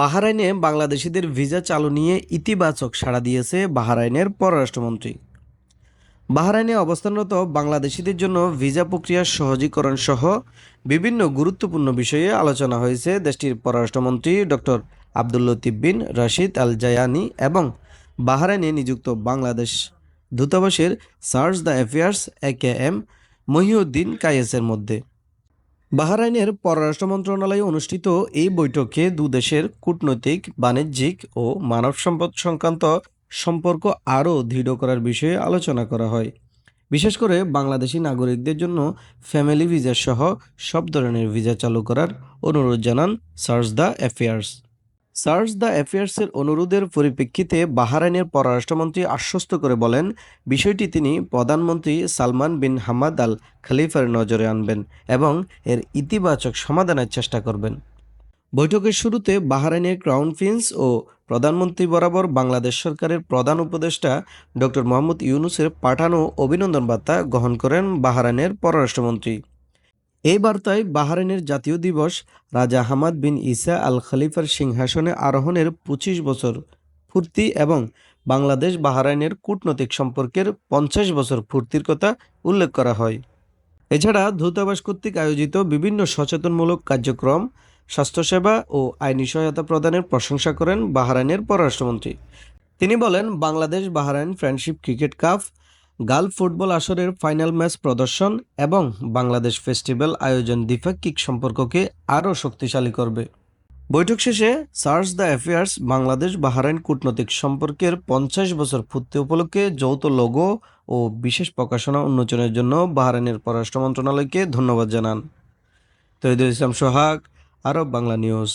বাহারাইনে বাংলাদেশিদের ভিসা চালু নিয়ে ইতিবাচক সাড়া দিয়েছে বাহারাইনের পররাষ্ট্রমন্ত্রী। বাহারাইনে অবস্থানরত বাংলাদেশিদের জন্য ভিসা প্রক্রিয়া সহজীকরণ সহ বিভিন্ন গুরুত্বপূর্ণ বিষয়ে আলোচনা হয়েছে দেশটির পররাষ্ট্রমন্ত্রী doctor Abdul Latif bin Rashid Al Zayani এবং বাহারাইনে নিযুক্ত বাংলাদেশ দূতাবাসের charge d' affaires, A K M Mohiuddin কায়েসের মধ্যে। বাহরাইনের পররাষ্ট্র মন্ত্রণালয়ে অনুষ্ঠিত এই বৈঠকে দুদেশের কূটনৈতিক, বাণিজ্যিক ও মানব সম্পদ সংক্রান্ত সম্পর্ক আরও দৃঢ় করার বিষয়ে আলোচনা করা হয়। বিশেষ করে বাংলাদেশি নাগরিকদের জন্য ফ্যামিলি ভিসা সহ সব ধরনের ভিসা চালু করার অনুরোধ জানান charge d' affaires. Charge d' অ্যাফেয়ার্সের অনুরোধের পরিপ্রেক্ষিতে বাহারাইনের পররাষ্ট্রমন্ত্রী আশ্বস্ত করে বলেন, বিষয়টি তিনি প্রধানমন্ত্রী সালমান বিন হামাদ আল খালিফার নজরে আনবেন এবং এর ইতিবাচক সমাধানের চেষ্টা করবেন। বৈঠকের শুরুতে বাহারাইনের ক্রাউন প্রিন্স ও প্রধানমন্ত্রী বরাবর বাংলাদেশ সরকারের প্রধান উপদেষ্টা ডক্টর মোহাম্মদ ইউনুসের পাঠানো অভিনন্দন বার্তা গ্রহণ করেন বাহারাইনের পররাষ্ট্রমন্ত্রী। এই বার্তায় বাহারাইনের জাতীয় দিবস রাজা হামাদ বিন ইসা আল খালিফার সিংহাসনে আরোহণের পঁচিশ বছর ফুর্তি এবং বাংলাদেশ বাহারাইনের কূটনৈতিক সম্পর্কের পঞ্চাশ বছর ফুর্তির কথা উল্লেখ করা হয়। এছাড়া দূতাবাস কর্তৃক আয়োজিত বিভিন্ন সচেতনমূলক কার্যক্রম, স্বাস্থ্যসেবা ও আইনি সহায়তা প্রদানের প্রশংসা করেন বাহারাইনের পররাষ্ট্রমন্ত্রী। তিনি বলেন, Bangladesh Bahrain friendship cricket cup Gulf football আসরের ফাইনাল ম্যাচ প্রদর্শন এবং বাংলাদেশ ফেস্টিভ্যাল আয়োজন দ্বিপাক্ষিক সম্পর্ককে আরও শক্তিশালী করবে। বৈঠক শেষে charge d' affaires Bangladesh Bahrain কূটনৈতিক সম্পর্কের পঞ্চাশ বছর পূর্তি উপলক্ষে যৌথ লোগো ও বিশেষ প্রকাশনা উন্মোচনের জন্য বাহারাইনের পররাষ্ট্র মন্ত্রণালয়কে ধন্যবাদ জানান। Toidul Islam Sohag, Arab Bangla news.